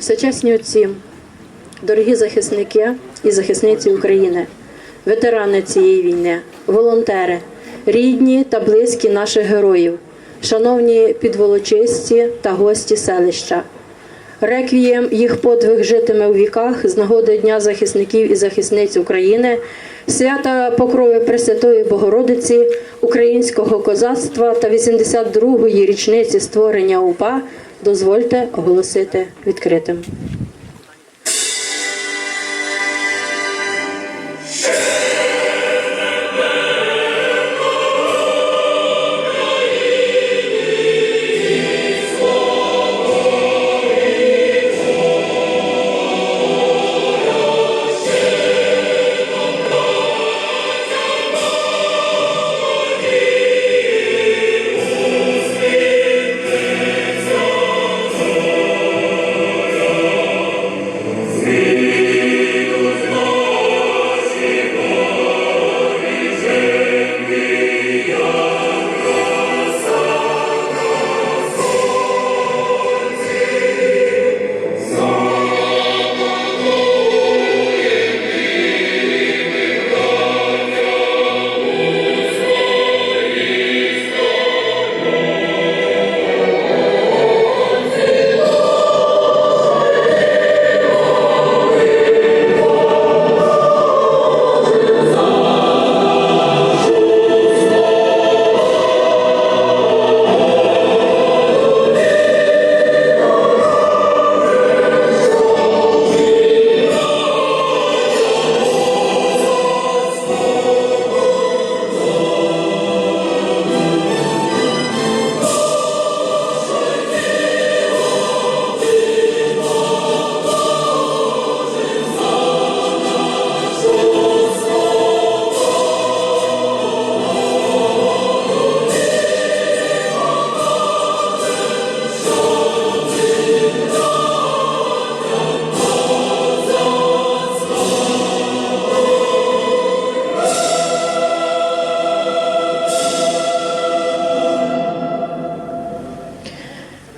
Всечесні отці, дорогі захисники і захисниці України, ветерани цієї війни, волонтери, рідні та близькі наших героїв, шановні підволочисті та гості селища. Реквієм їх подвиг житиме у віках з нагоди Дня захисників і захисниць України, свята Покрови Пресвятої Богородиці, українського козацтва та 82-ї річниці створення УПА дозвольте оголосити відкритим.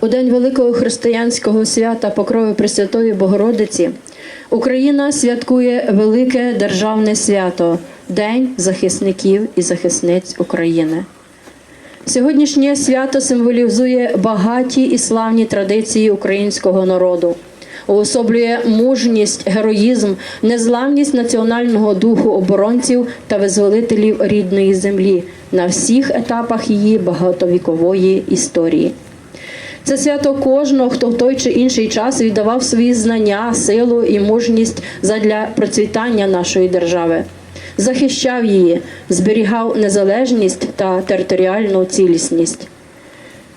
У день великого християнського свята Покрови Пресвятої Богородиці Україна святкує велике державне свято День захисників і захисниць України. Сьогоднішнє свято символізує багаті і славні традиції українського народу, уособлює мужність, героїзм, незламність національного духу оборонців та визволителів рідної землі на всіх етапах її багатовікової історії. Це свято кожного, хто в той чи інший час віддавав свої знання, силу і мужність задля процвітання нашої держави, захищав її, зберігав незалежність та територіальну цілісність.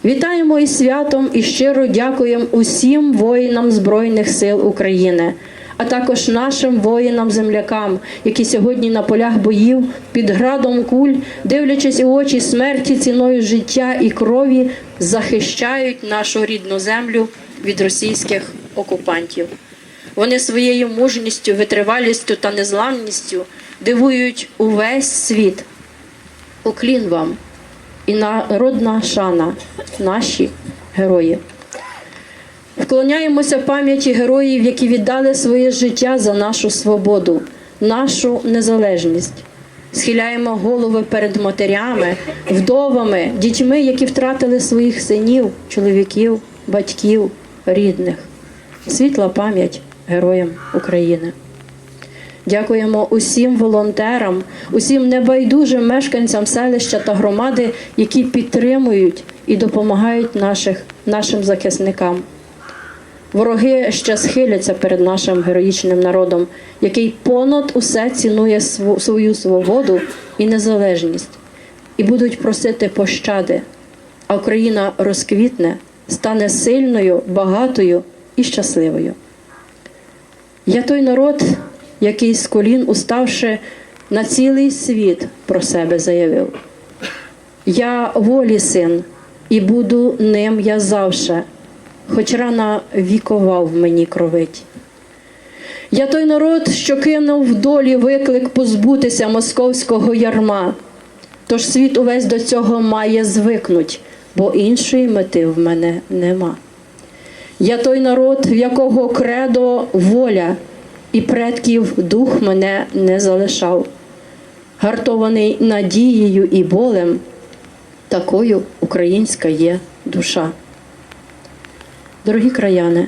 Вітаємо із святом і щиро дякуємо усім воїнам Збройних сил України, а також нашим воїнам-землякам, які сьогодні на полях боїв під градом куль, дивлячись у очі смерті ціною життя і крові, захищають нашу рідну землю від російських окупантів. Вони своєю мужністю, витривалістю та незламністю дивують увесь світ. Уклін вам і народна шана, наші герої. Вклоняємося пам'яті героїв, які віддали своє життя за нашу свободу, нашу незалежність. Схиляємо голови перед матерями, вдовами, дітьми, які втратили своїх синів, чоловіків, батьків, рідних. Світла пам'ять героям України. Дякуємо усім волонтерам, усім небайдужим мешканцям селища та громади, які підтримують і допомагають наших, нашим захисникам. Вороги ще схиляться перед нашим героїчним народом, який понад усе цінує свою свободу і незалежність, і будуть просити пощади, а Україна розквітне, стане сильною, багатою і щасливою. Я той народ, який з колін уставши на цілий світ про себе заявив. Я волі син, і буду ним я завше, хоч рана вікова мені кровить. Я той народ, що кинув в долі виклик позбутися московського ярма. Тож світ увесь до цього має звикнуть, бо іншої мети в мене нема. Я той народ, в якого кредо воля, і предків дух мене не залишав. Гартований надією і болем, такою українська є душа. Дорогі краяни,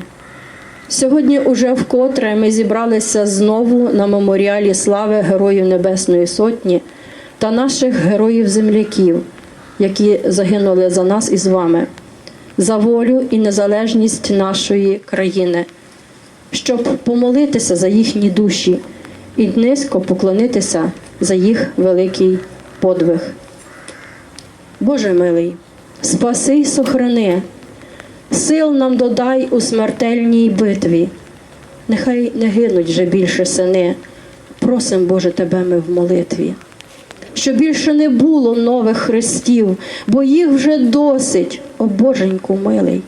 сьогодні уже вкотре ми зібралися знову на меморіалі слави Героїв Небесної Сотні та наших героїв-земляків, які загинули за нас і з вами, за волю і незалежність нашої країни, щоб помолитися за їхні душі і низько поклонитися за їх великий подвиг. Боже милий, спаси й сохрани, сил нам додай у смертельній битві. Нехай не гинуть вже більше сини, просим, Боже, Тебе ми в молитві. Щоб більше не було нових хрестів, бо їх вже досить, о Боженьку милий.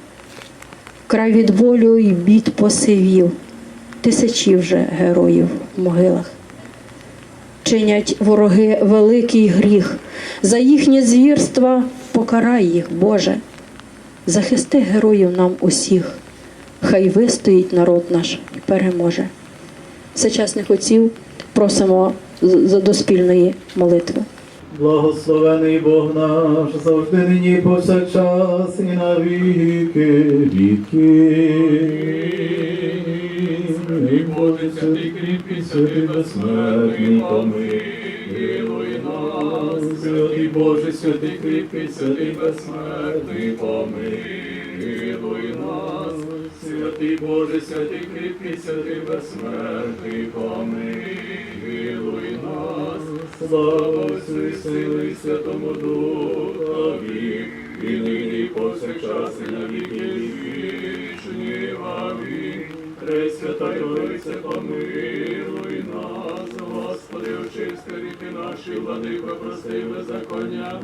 Край від болю і бід посивів, тисячі вже героїв в могилах чинять вороги великий гріх. За їхнє звірства покарай їх, Боже. Захисти героїв нам усіх, хай вистоїть народ наш і переможе. Всечасних отців просимо за- до спільної молитви. Благословений Бог наш, завжди нині повсякчас і на віки віки. Боже, святий кріпкий, святий безсмертний, помилуй. Святий Боже, святий кріпкий, святий безсмертний, помилуй нас. Святий Боже, святий кріпкий, святий безсмертний, помилуй нас. Слава Отцю і Сину і Святому Духові, і нині повсякчас і на віки вічні. Амінь. Пресвята Троїця, помилуй нас, Господи, очисти ріки наші, владико, прости беззаконня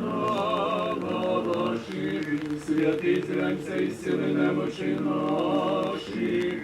наші, святий зрянця і сили немочі наші,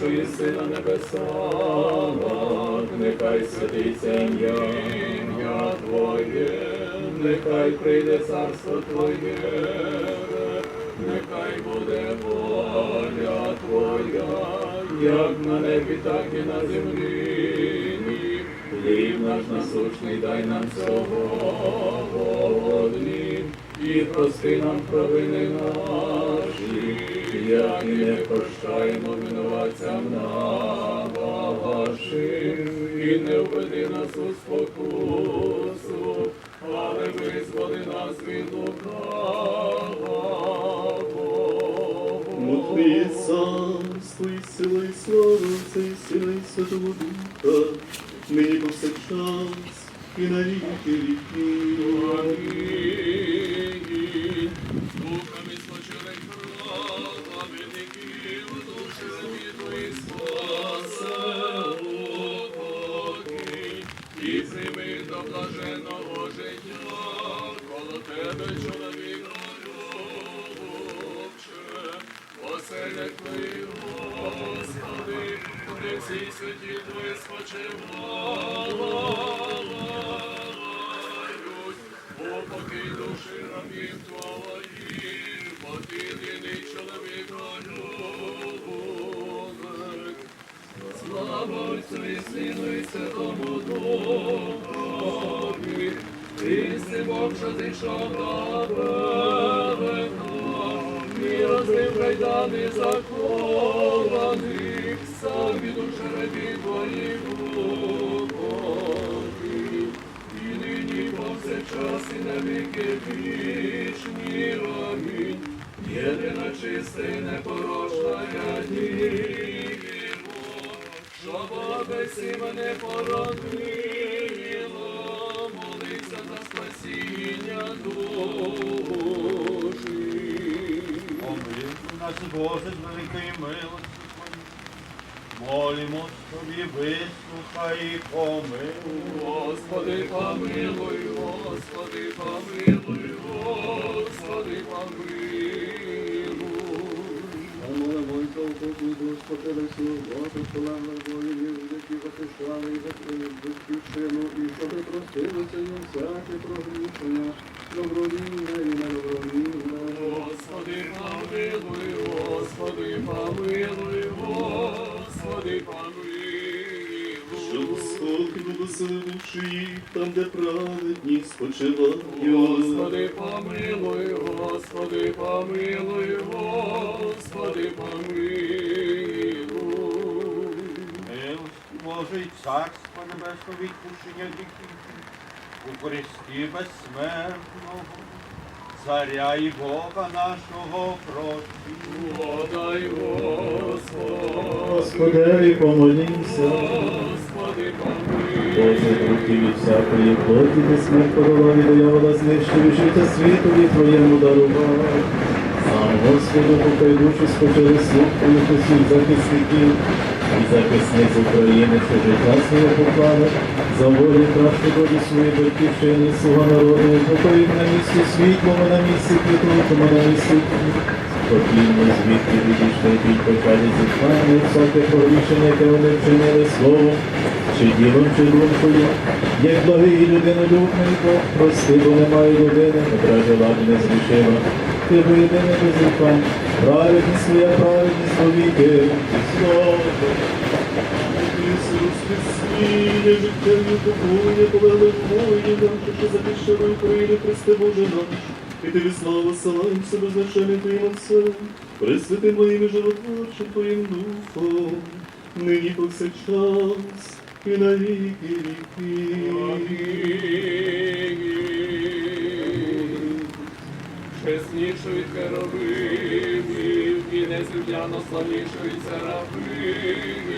що єси на небесах, нехай святиться ім'я Твоє, нехай прийде царство Твоє, нехай буде воля Твоя, як на небі, так і на землі. Хліб наш насущний дай нам сьогодні, і прости нам провини наші, як і не прощаємо винуватцям нашим, і не введи нас у спокусу, але визволи нас від лукавого. Мудрі царство і сила, і слава Отця, і і Святого Духа, нині повсякчас, і на віки віків. Всі святі твої спочивають, упокій душі рабів твоїх, чоловіка любить. Слава Отцю і і Святому Духові, Христи Бог, що зійшов на берега, і розбив кайдани закованих, нині повсякчас і на віки вічні. Амінь. Єдина чиста і непорочна я діво, що Бога без мене породило, молися за спасіння душі. Помилуй нас, Боже, з великої милості Молимо тобі, вислухай помилуй. Господи, помилуй, Господи, помилуй, Господи, помилуй. Молимо за угоду Господа всього, Бога, слава Богу, які захищали і закрили і щоб простилося їм всяке прогрішення, добровільне і недобровільне. Господи, помилуй, Господи, помилуй, Господи, Щоб помилуй. сходи благословивши їх там, де праведні спочивають. Господи, помилуй, Господи, помилуй, Господи, помилуй. Милості Боже царство небесного відпущення гріхів. У Христі безсмертного, царя і Бога нашого просі. Подай, Господи, Господеві помолімся. Господи, помилуй. Боже, руки від всякої плоті, де смерть подала від диявола знищив, життя світові Твоєму дарував. Сам Господу покой душі спочили слух Твоїх усіх захисників і захисниць України, що життя своє поклали, за волі кращу долю своєї батьківщини, слуга народу, покоїв на місці світлому, на місці квітучому, на місці Спокійно звідки відійшли під почалі зіткання, всяке порішення, яке вони вчинили словом, чи ділом, чи думкою, як благий людинолюбний Бог, прости, бо немає людини, котра жила б не зрішила. Ти бо єдиний безрікань, Праведність моя, праведність вовіки, слава Ісус життя життєві покує, повеликує, нам що запішили, прийде Христе Боже наш. І тобі слава, салам, себе значення Твоїм Отцем, присвяти моїм і животворчим Твоїм Духом, нині повсякчас і навіки віки віки. Чеснішої херовимів і незрівняно славнішої серафимів,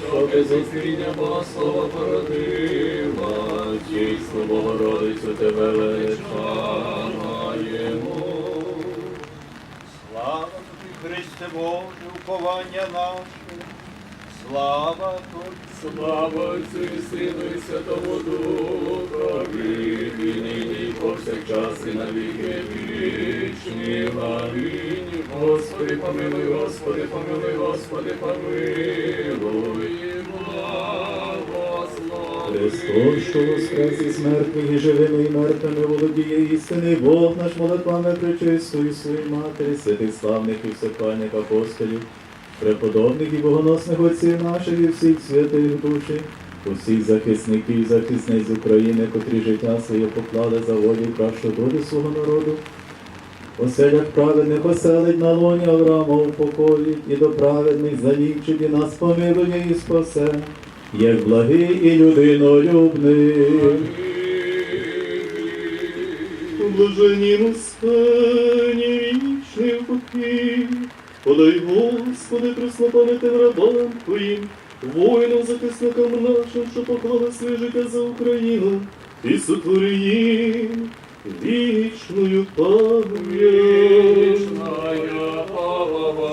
що без зустріння Бога Слова породила, дійсно Богородицю тебе величаємо. Слава тобі, Христе Боже, уповання наше. Слава тобі. Слава Отцю і Сину і Святому Духові, і нині, і повсякчас, і на віки вічні. Амінь. Господи, помилуй, Господи, помилуй, Господи, помилуй. Христос, що воскрес із мертвих і живими і мертвими володіє істини, Бог наш молитвами пречистої своїй матері, святих славних і всепальних апостолів, преподобних і богоносних отців наших і всіх святих душі, усіх захисників і захисниць України, котрі життя своє поклали за волю кращу долю свого народу. Оселях праведних оселить на лоні Авраама у покої, і до праведних залічить, і нас помилує і спасе, як благий і людинолюбний. Блаженнім спині вічний покій, подай, Господи, преснопам'ятним рабам Твоїм, воїнам захисникам нашим, що поклали своє життя за Україну, і сотвори їм вічною пам'ять. Вічна память,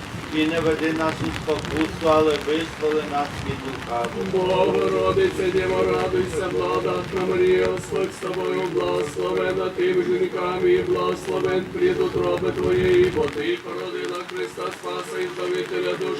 І не веди нас у спокусу, але визволи нас від лукавого. Богородице, Діво, радуйся, благодатна Марія, Господь з тобою, благословена ти між жінками, і благословен плід утроби твоєї, бо ти породила Христа Спаса і Збавителя душ.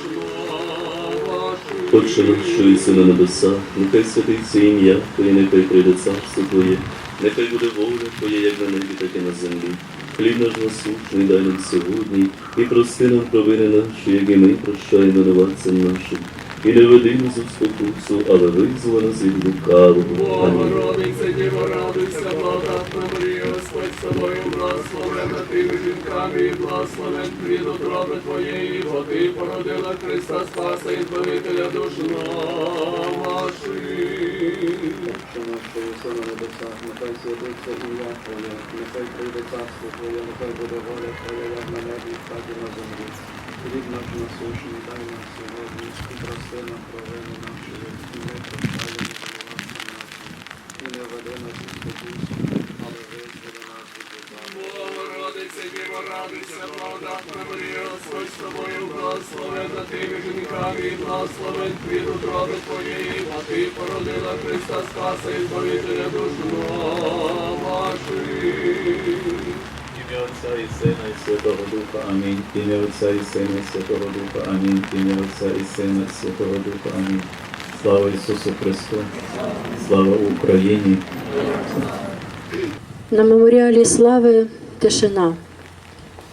Отче наш, що єси на небесах, нехай святиться ім'я Твоє, нехай прийде царство Твоє, нехай буде воля Твоя, як на небі, так і на землі. Хліб наш насущний дай нам сьогодні, і прости нам провини наші, як і ми прощаємо винуватцям нашим. І не веди нас у спокусу, але визволи нас від лукавого. Амінь. Богородице, Діво, радуйся, благодатна Марія, Господь з тобою, благословена ти між жінками, і благословен плід утроби твоєї, бо ти породила Христа Спаса і Збавителя душ наших. Що наш, що єси на небесах, нехай святиться ім'я Твоє, нехай прийде царство Твоє, нехай буде воля Твоя, як на небі, так і на землі. Хліб наш насущний дай нам сьогодні, і прости нам провини наші, і ми прощаємо винуватцям нашим. І не веди нас у спокусу, але визволи нас від лукавого. Богородице, Діво, радуйся, благодатна Марія, Господь з тобою, благословена ти між жінками, і благословен плід утроби твоєї, бо ти породила Христа Спаса і Збавителя душ наших. Ім'я Отця і Сина і Святого Духа. Амінь. Ім'я Отця і Сина і Святого Духа. Амінь. Ім'я Отця і Сина і Святого Духа. Амінь. Слава Ісусу Христу. Слава Україні. На меморіалі слави тишина.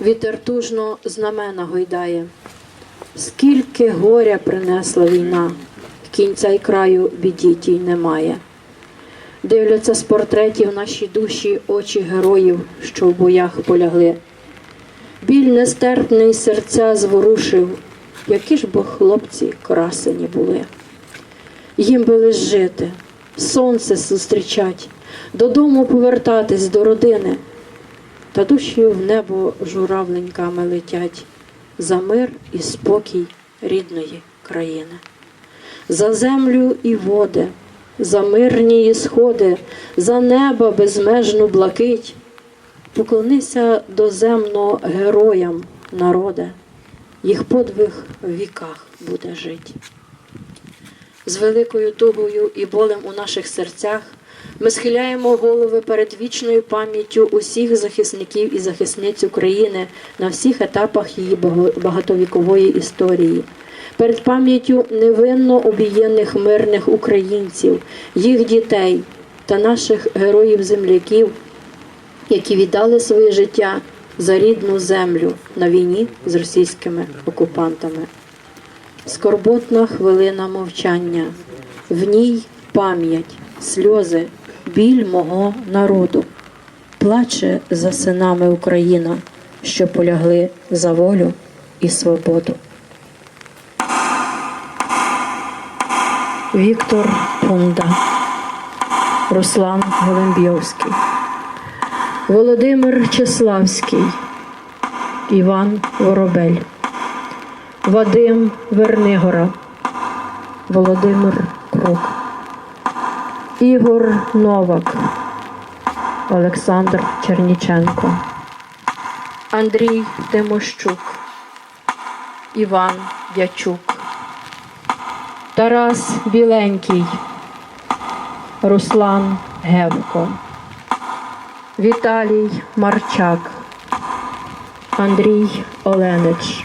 Вітер тужно знамена гойдає. Скільки горя принесла війна, кінця й краю біді тій немає. Дивляться з портретів наші душі очі героїв, що в боях полягли. Біль нестерпний серця зворушив, які ж бо хлопці красені були. Їм би лиш жити, сонце зустрічать, додому повертатись до родини, та душі в небо журавленьками летять за мир і спокій рідної країни, за землю і води, за мирні сходи, за неба безмежну блакить. Поклонися доземно героям, народе, їх подвиг в віках буде жить з великою тугою і болем у наших серцях ми схиляємо голови перед вічною пам'яттю усіх захисників і захисниць України на всіх етапах її багатовікової історії. Перед пам'яттю невинно обієнних мирних українців, їх дітей та наших героїв-земляків, які віддали своє життя за рідну землю на війні з російськими окупантами. Скорботна хвилина мовчання, в ній пам'ять, сльози, біль мого народу. Плаче за синами Україна, що полягли за волю і свободу. Віктор Пунда, Руслан Голембйовський, Володимир Чеславський, Іван Воробель. Вадим Вернигора, Володимир Крук, Ігор Новак, Олександр Черніченко, Андрій Тимощук, Іван Дячук, Тарас Біленький, Руслан Гевко, Віталій Марчак, Андрій Оленич.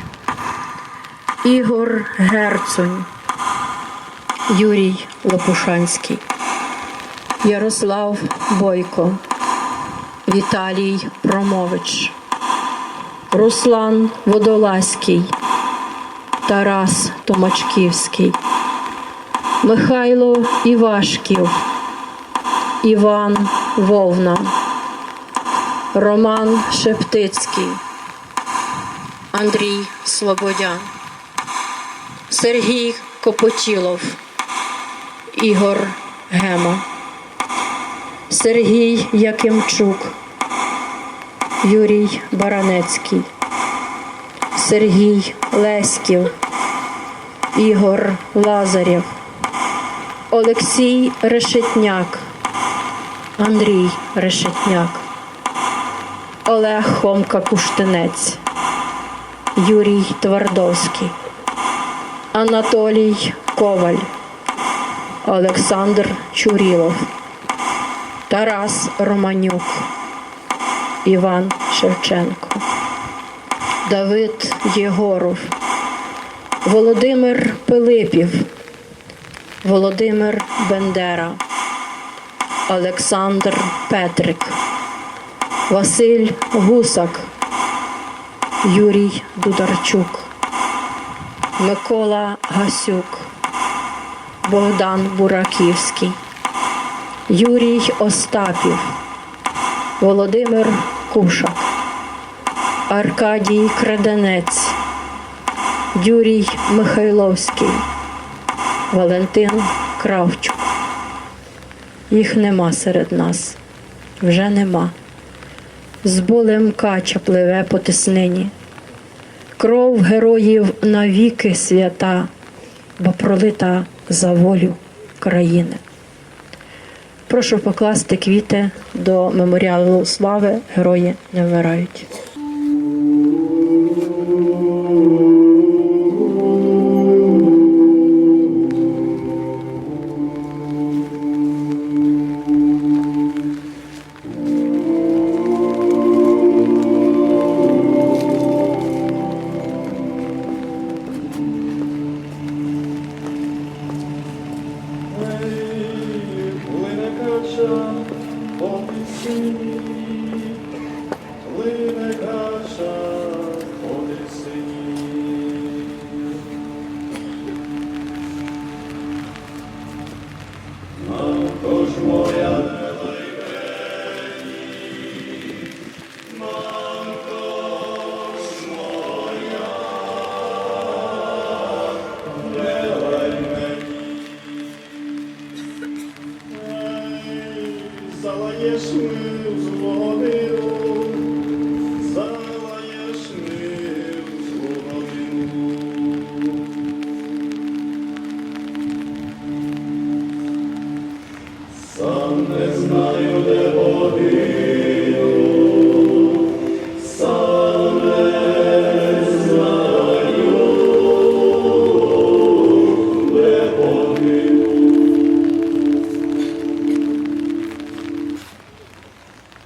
Ігор Герцунь, Юрій Лопушанський, Ярослав Бойко, Віталій Промович, Руслан Водолазький, Тарас Томачківський, Михайло Івашків, Іван Вовна, Роман Шептицький, Андрій Слободян. Сергій Копотілов, Ігор Гема, Сергій Якимчук, Юрій Баранецький, Сергій Леськів, Ігор Лазарєв, Олексій Решетняк, Андрій Решетняк, Олег Хомка Куштинець, Юрій Твардовський, Анатолій Коваль, Олександр Чурілов, Тарас Романюк, Іван Шевченко, Давид Єгоров, Володимир Пилипів, Володимир Бендера, Олександр Петрик, Василь Гусак, Юрій Дударчук, Микола Гасюк, Богдан Бураківський, Юрій Остапів, Володимир Кушак, Аркадій Краденець, Юрій Михайловський, Валентин Кравчук. Їх нема серед нас, вже нема. З болем кача пливе по тиснині. Кров героїв навіки свята, бо пролита за волю країни. Прошу покласти квіти до меморіалу слави Герої не вмирають.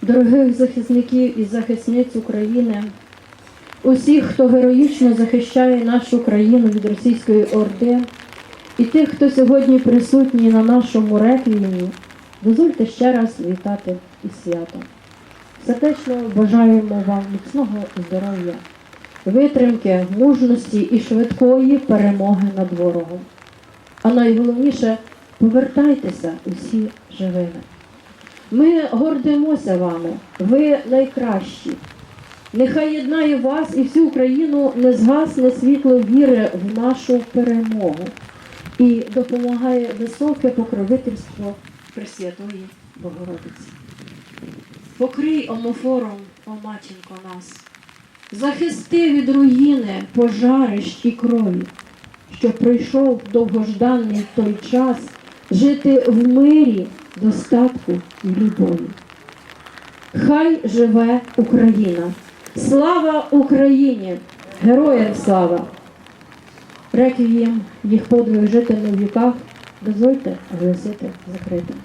Дорогих захисників і захисниць України, усіх, хто героїчно захищає нашу країну від російської орди, і тих, хто сьогодні присутній на нашому реквіємі, дозвольте ще раз вітати із святом. Сердечно бажаємо вам міцного здоров'я, витримки, мужності і швидкої перемоги над ворогом. А найголовніше повертайтеся усі живими. Ми гордимося вами, ви найкращі. Нехай єднає вас і всю Україну незгасне світло віри в нашу перемогу і допомагає високе покровительство Пресвятої Богородиці. Покрий омофором, о нас, захисти від руїни, пожарищ і крові, що прийшов довгожданий той час жити в мирі, достатку і любові. Хай живе Україна! Слава Україні! Героям слава! Реквієм їх подвиг жити на віках дозвольте оголосити закритим.